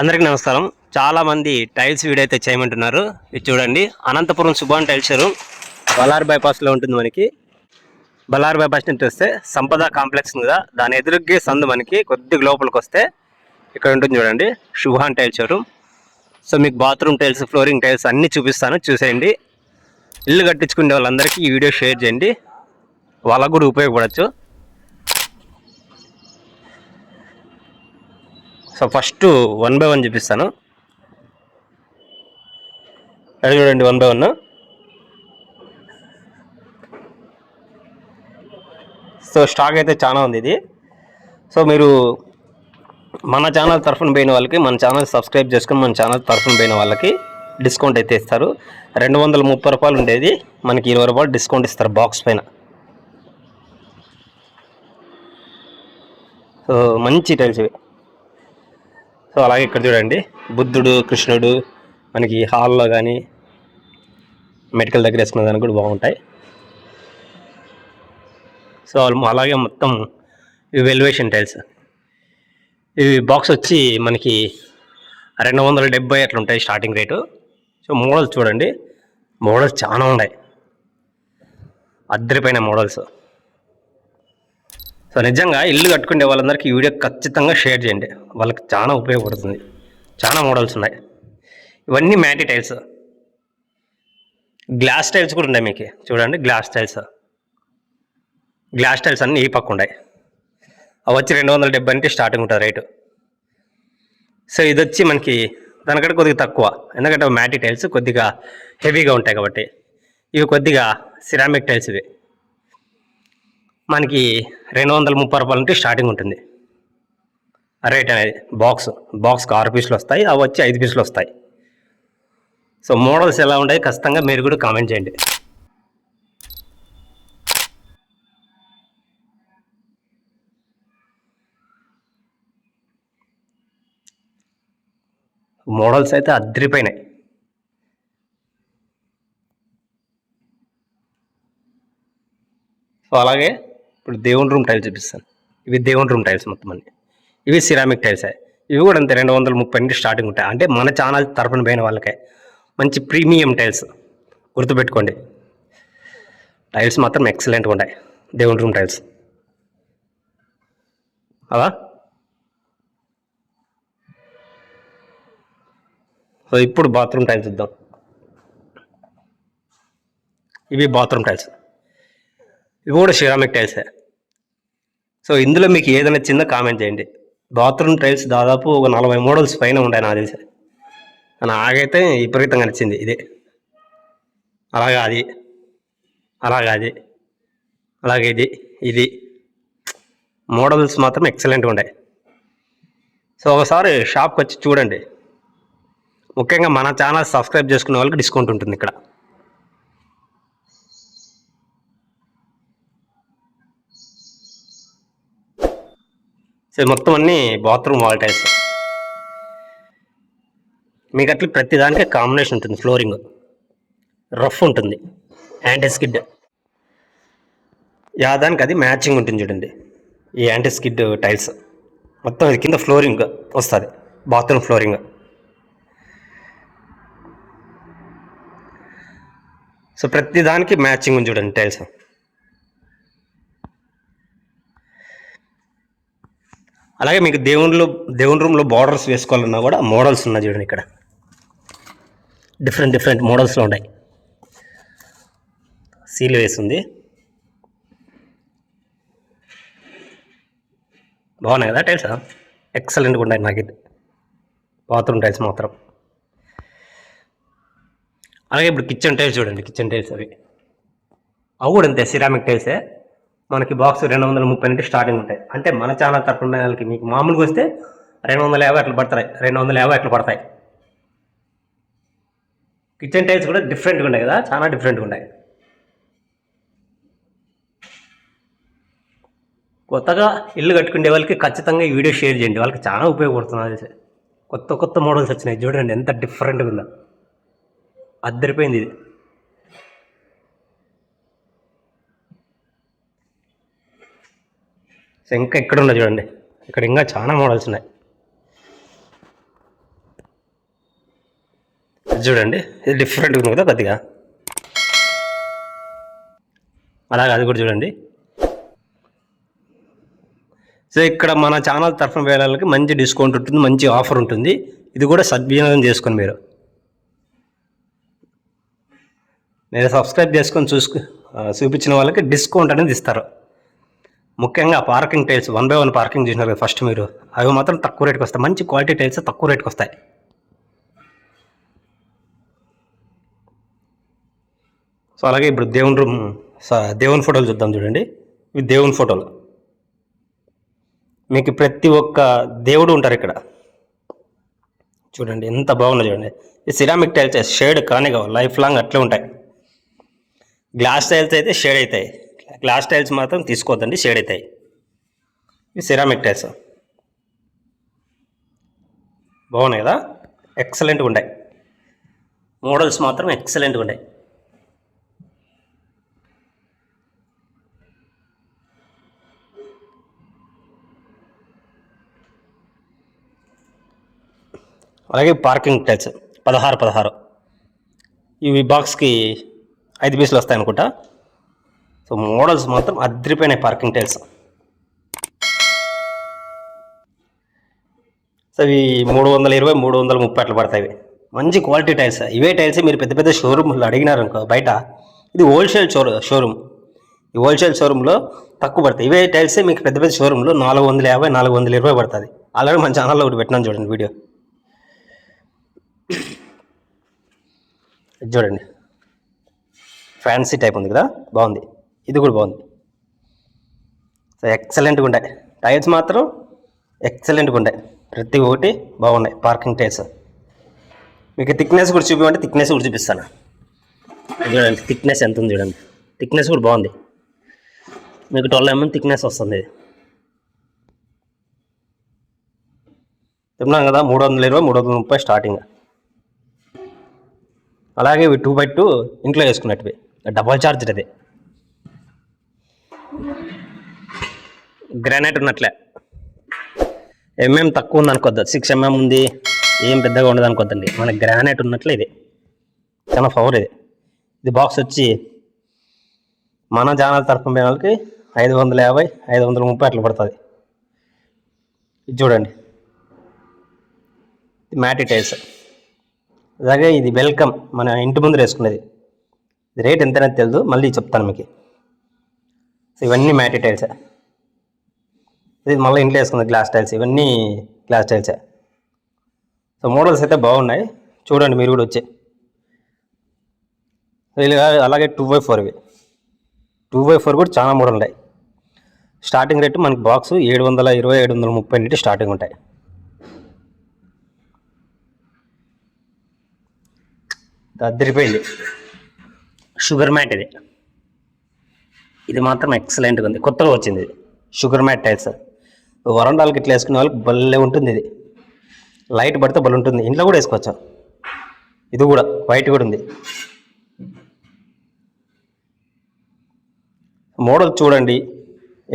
అందరికీ నమస్కారం. చాలామంది టైల్స్ వీడియో అయితే చేయమంటున్నారు. ఇది చూడండి. అనంతపురం సుభాన్ టైల్స్ షోరూమ్ బలార్ బైపాస్లో ఉంటుంది మనకి. బలార్ బైపాస్ నుంచి వస్తే సంపద కాంప్లెక్స్ ఉంది కదా. దాని ఎదురుగ్గే సందు మనకి కొద్దిగా లోపలికి వస్తే ఇక్కడ ఉంటుంది చూడండి. శుభాన్ టైల్స్ షోరూమ్ సో మీకు బాత్రూమ్ టైల్స్ ఫ్లోరింగ్ టైల్స్ అన్నీ చూపిస్తాను. చూసేయండి. ఇల్లు కట్టించుకునే వాళ్ళందరికీ ఈ వీడియో షేర్ చేయండి. వాళ్ళకు కూడా ఉపయోగపడచ్చు. So first one by one చూపిస్తాను. అది చూడండి one by one. So stock అయితే చాలా ఉంది ఇది. సో మీరు మన ఛానల్ తరఫున పోయిన వాళ్ళకి మన ఛానల్ సబ్స్క్రైబ్ చేసుకుని మన ఛానల్ తరఫున పోయిన వాళ్ళకి డిస్కౌంట్ అయితే ఇస్తారు. రెండు వందల ముప్పై రూపాయలు ఉండేది. మనకి ఇరవై రూపాయలు డిస్కౌంట్ ఇస్తారు బాక్స్ పైన. సో మంచి టైల్స్ ఇవి. సో అలాగే ఇక్కడ చూడండి బుద్ధుడు కృష్ణుడు మనకి హాల్లో కానీ మెడికల్ దగ్గర వేసుకున్న దానికి కూడా బాగుంటాయి. సో అలాగే మొత్తం ఇవి వెల్వేషన్ టైల్స్. ఇవి బాక్స్ వచ్చి మనకి రెండు వందల డెబ్బై అట్లా ఉంటాయి స్టార్టింగ్ రేటు. సో మోడల్స్ చూడండి మోడల్స్ చాలా ఉన్నాయి. అద్దరిపోయిన మోడల్స్. సో నిజంగా ఇల్లు కట్టుకునే వాళ్ళందరికీ ఈ వీడియో ఖచ్చితంగా షేర్ చేయండి. వాళ్ళకి చాలా ఉపయోగపడుతుంది. చాలా మోడల్స్ ఉన్నాయి. ఇవన్నీ మ్యాటి టైల్స్. గ్లాస్ టైల్స్ కూడా ఉన్నాయి మీకు. చూడండి గ్లాస్ టైల్స్. గ్లాస్ టైల్స్ అన్నీ ఈ పక్క ఉన్నాయి. అవి వచ్చి రెండు వందల డెబ్బై అంటే స్టార్టింగ్ ఉంటుంది రేటు. సో ఇది వచ్చి మనకి దానికంటే కొద్దిగా తక్కువ. ఎందుకంటే మ్యాటి టైల్స్ కొద్దిగా హెవీగా ఉంటాయి కాబట్టి. ఇవి కొద్దిగా సిరామిక్ టైల్స్ ఇవి. మనకి రెండు వందల ముప్పై రూపాయల నుండి స్టార్టింగ్ ఉంటుంది. రేట్ అనేది బాక్స్ బాక్స్కి ఆరు పీసులు వస్తాయి అవి వచ్చి ఐదు పీసులు వస్తాయి. సో మోడల్స్ ఎలా ఉంటాయి ఖచ్చితంగా మీరు కూడా కామెంట్ చేయండి. మోడల్స్ అయితే అద్దరిపోయినాయి. సో అలాగే ఇప్పుడు దేవుని రూమ్ టైల్స్ చూపిస్తాను. ఇవి దేవుని రూమ్ టైల్స్ మొత్తం అన్ని. ఇవి సిరామిక్ టైల్స్ ఇవి కూడా అంతే రెండు వందల ముప్పై నుండి స్టార్టింగ్ ఉంటాయి. అంటే మన ఛానల్ తరపున పోయిన వాళ్ళకే. మంచి ప్రీమియం టైల్స్. గుర్తుపెట్టుకోండి. టైల్స్ మాత్రం ఎక్సలెంట్గా ఉంటాయి. దేవుని రూమ్ టైల్స్. అవా సో ఇప్పుడు బాత్రూమ్ టైల్స్ చూద్దాం. ఇవి బాత్రూమ్ టైల్స్. ఇవి కూడా సిరామిక్ టైల్సే సో ఇందులో మీకు ఏది నచ్చిందో కామెంట్ చేయండి. బాత్రూమ్ టైల్స్ దాదాపు ఒక నలభై మోడల్స్ పైన ఉంటాయి నాకు తెలిసి. నాకైతే విపరీతంగా నచ్చింది ఇదే. అలాగా అది. అలాగా అది. అలాగే ఇది. ఇది. మోడల్స్ మాత్రం ఎక్సలెంట్గా ఉంటాయి సో ఒకసారి షాప్కి వచ్చి చూడండి. ముఖ్యంగా మన ఛానల్ సబ్స్క్రైబ్ చేసుకునే వాళ్ళకి డిస్కౌంట్ ఉంటుంది ఇక్కడ. సో మొత్తం అన్ని బాత్రూమ్ వాల్ టైల్స్ మీకు అట్లా ప్రతి దానికి కాంబినేషన్ ఉంటుంది ఫ్లోరింగ్ రఫ్ ఉంటుంది. యాంటీ స్కిడ్ యాదానికి అది మ్యాచింగ్ ఉంటుంది చూడండి. ఈ యాంటీ స్కిడ్ టైల్స్ మొత్తం ఇది కింద ఫ్లోరింగ్ వస్తుంది బాత్రూమ్ ఫ్లోరింగ్ సో ప్రతి దానికి మ్యాచింగ్ ఉంది చూడండి టైల్స్ అలాగే మీకు దేవునిలో దేవుని రూమ్లో బార్డర్స్ వేసుకోవాలన్నా కూడా మోడల్స్ ఉన్నాయి చూడండి ఇక్కడ. డిఫరెంట్ డిఫరెంట్ మోడల్స్లో ఉన్నాయి. సీల్ వేసింది. బాగున్నాయి కదా టైల్స్ ఎక్సలెంట్గా ఉన్నాయి నాకు ఇది. బాత్రూమ్ టైల్స్ మాత్రం. అలాగే ఇప్పుడు కిచెన్ టైల్స్ చూడండి కిచెన్ టైల్స్ అవి. అవి కూడా అంతే సిరామిక్ టైల్సే మనకి బాక్స్ రెండు వందల ముప్పై నుండి స్టార్టింగ్ ఉంటాయి. అంటే మన ఛానల్ తరపున వాళ్ళకి మీకు మామూలుగా వస్తే రెండు వందల యాభై అట్లా పడతాయి. రెండు వందల యాభై అట్లా పడతాయి. కిచెన్ టైల్స్ కూడా డిఫరెంట్గా ఉన్నాయి కదా చాలా డిఫరెంట్గా ఉన్నాయి. కొత్తగా ఇల్లు కట్టుకునే వాళ్ళకి ఖచ్చితంగా ఈ వీడియో షేర్ చేయండి. వాళ్ళకి చాలా ఉపయోగపడుతుంది కొత్త కొత్త మోడల్స్ వచ్చినాయి. చూడండి ఎంత డిఫరెంట్గా ఉందో. అద్దరిపోయింది ఇది. సో ఇంకా ఇక్కడ ఉన్నాయి చూడండి. ఇక్కడ ఇంకా చాలా మోడల్స్ ఉన్నాయి. చూడండి. ఇది డిఫరెంట్గా ఉంది కదా కొద్దిగా. అలాగే అది కూడా చూడండి. సో ఇక్కడ మన ఛానల్ తరఫున వేళలకి మంచి డిస్కౌంట్ ఉంటుంది మంచి ఆఫర్ ఉంటుంది. ఇది కూడా సద్వినియోగం చేసుకొని మీరు. మీరు సబ్స్క్రైబ్ చేసుకొని చూసుకు చూపించిన వాళ్ళకి డిస్కౌంట్ అనేది ఇస్తారు. ముఖ్యంగా parking tiles one by one parking చేసినారు కదా ఫస్ట్ మీరు. అవి మాత్రం తక్కువ రేట్కి వస్తాయి. మంచి క్వాలిటీ టైల్స్ తక్కువ రేట్కి వస్తాయి. సో అలాగే ఇప్పుడు దేవుని రూమ్ దేవుని ఫోటోలు చూద్దాం చూడండి. ఇవి దేవుని ఫోటోలు. మీకు ప్రతి ఒక్క దేవుడు ఉంటారు ఇక్కడ. చూడండి ఎంత బాగున్నాయి చూడండి. ఈ సిరామిక్ టైల్స్ షేడ్ కానీ కావు లైఫ్ లాంగ్ అట్లే ఉంటాయి. గ్లాస్ టైల్స్ అయితే షేడ్ అవుతాయి. గ్లాస్ టైల్స్ మాత్రం తీసుకోవద్దండి షేడ్ అవుతాయి ఇవి సిరామిక్ టైల్స్ బాగున్నాయి కదా? ఎక్సలెంట్గా ఉన్నాయి. మోడల్స్ మాత్రం ఎక్సలెంట్గా ఉన్నాయి. అలాగే పార్కింగ్ టైల్స్ పదహారు పదహారు. ఇవి బాక్స్కి ఐదు పీసులు వస్తాయి అనుకుంటా సో మోడల్స్ మాత్రం అద్రిపోయినాయి పార్కింగ్ టైల్స్. సో ఇవి మూడు వందల ఇరవై మూడు వందల ముప్పై అట్లా పడతాయి మంచి క్వాలిటీ టైల్స్. ఇవే టైల్స్ మీరు పెద్ద పెద్ద షోరూమ్లో అడిగినారు అనుకో బయట ఇది హోల్సేల్ షో షోరూమ్. ఈ హోల్సేల్ షోరూంలో తక్కువ పడతాయి. ఇవే టైల్సే మీకు పెద్ద పెద్ద షోరూంలో నాలుగు వందల యాభై నాలుగు వందల ఇరవై పడుతుంది. ఆల్రెడీ మన ఛానల్లో ఒకటి పెట్టినాను చూడండి వీడియో. ఇది చూడండి. ఫ్యాన్సీ టైప్ ఉంది కదా? బాగుంది. ఇది కూడా బాగుంది. సో ఎక్సలెంట్గా ఉంటాయి టైల్స్ మాత్రం ఎక్సలెంట్గా ఉంటాయి ప్రతి ఒక్కటి బాగున్నాయి. పార్కింగ్ టైర్స్ మీకు థిక్నెస్ కూడా చూపించమంటే థిక్నెస్ కూడా చూపిస్తాను. చూడండి. థిక్నెస్ ఎంత ఉంది చూడండి. థిక్నెస్ కూడా బాగుంది. మీకు ట్వెల్వ్ ఎంఎం థిక్నెస్ వస్తుంది. ఇది కదా. మూడు వందల ఇరవై మూడు వందల ముప్పై స్టార్టింగ్ అలాగే ఇవి టూ బై టూ ఇంట్లో వేసుకున్నట్టువి. డబల్ చార్జ్ అది. గ్రానైట్ ఉన్నట్లే. ఎంఎం తక్కువ ఉంది అనుకోద్దు. సిక్స్ ఎంఎం ఉంది ఏం పెద్దగా ఉండదు అనుకోద్దండి. మన గ్రానైట్ ఉన్నట్లే ఇది. చాలా పవర్ ఇది. ఇది బాక్స్ వచ్చి మన జానాల తరఫున వాళ్ళకి ఐదు వందల యాభై ఐదు వందల ముప్పై అట్లా పడుతుంది. ఇది చూడండి. ఇది మ్యాటి టైల్స్ అలాగే ఇది వెల్కమ్ మన ఇంటి ముందు వేసుకునేది రేట్ ఎంతైనా తెలియదు మళ్ళీ చెప్తాను మీకు. ఇవన్నీ మ్యాటి టైల్సే ఇది మళ్ళీ ఇంట్లో వేసుకుంది గ్లాస్ టైల్స్ ఇవన్నీ గ్లాస్ టైల్సే సో మోడల్స్ అయితే బాగున్నాయి. చూడండి మీరు కూడా వచ్చి. అలాగే టూ బై ఫోర్ ఇవి. టూ బై ఫోర్ కూడా చాలా మోడల్ ఉన్నాయి. స్టార్టింగ్ రేటు మనకి బాక్స్ ఏడు వందల ఇరవై ఏడు వందల ముప్పై నుండి స్టార్టింగ్ ఉంటాయి. అద్దరిపోయింది. షుగర్ మ్యాట్ ఇది. ఇది మాత్రం ఎక్సలెంట్గా ఉంది. కొత్తగా వచ్చింది ఇది. షుగర్ మ్యాట్ టైల్స్ వరండాలకి ఇట్లా వేసుకునే వాళ్ళకి భలే ఉంటుంది ఇది. లైట్ పడితే భలే ఉంటుంది. ఇంట్లో కూడా వేసుకోవచ్చు. ఇది కూడా వైట్ కూడా ఉంది. మోడల్ చూడండి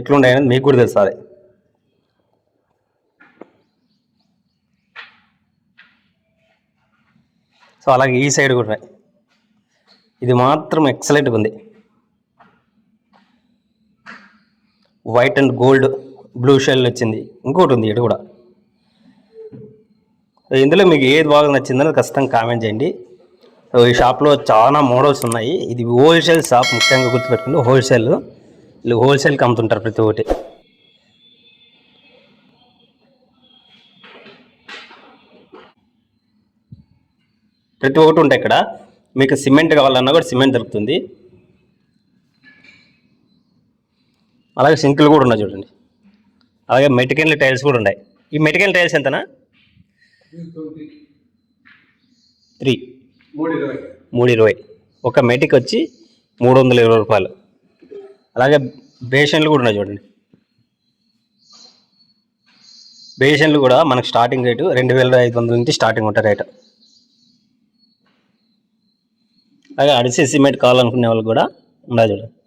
ఎట్లుంటాయని మీకు కూడా తెలుసు అది. సో అలాగే ఈ సైడ్ కూడా. ఉన్నాయి ఇది మాత్రం ఎక్సలెంట్గా ఉంది. White and gold blue shell వచ్చింది. ఇంకోటి ఉంది ఇది కూడా. ఇందులో మీకు ఏది బాగా నచ్చిందని ఖచ్చితంగా కామెంట్ చేయండి. ఈ షాప్లో చాలా మోడల్స్ ఉన్నాయి. ఇది హోల్సేల్ షాప్ ముఖ్యంగా గుర్తుపెట్టుకుంటే హోల్సేల్ వీళ్ళు హోల్సేల్కి అమ్ముతుంటారు ప్రతి ఒక్కటి. ప్రతి ఒక్కటి ఉంటాయి ఇక్కడ. మీకు సిమెంట్ కావాలన్నా కూడా సిమెంట్ దొరుకుతుంది. అలాగే సింకులు కూడా ఉన్నాయి చూడండి. అలాగే మెటికల్ టైల్స్ కూడా ఉన్నాయి. ఈ మెటికల్ టైల్స్ ఎంతనా? త్రీ. మూడు ఇరవై మూడు ఇరవై. ఒక మెటిక్ వచ్చి మూడు వందల ఇరవై రూపాయలు. అలాగే బేషన్లు కూడా ఉన్నాయి చూడండి. బేషన్లు కూడా మనకు స్టార్టింగ్ రేటు రెండు వేల ఐదు వందల నుంచి స్టార్టింగ్ ఉంటాయి రేటు. అలాగే అడిసి సిమెంట్ కావాలనుకునే వాళ్ళు కూడా ఉన్నాయి చూడండి.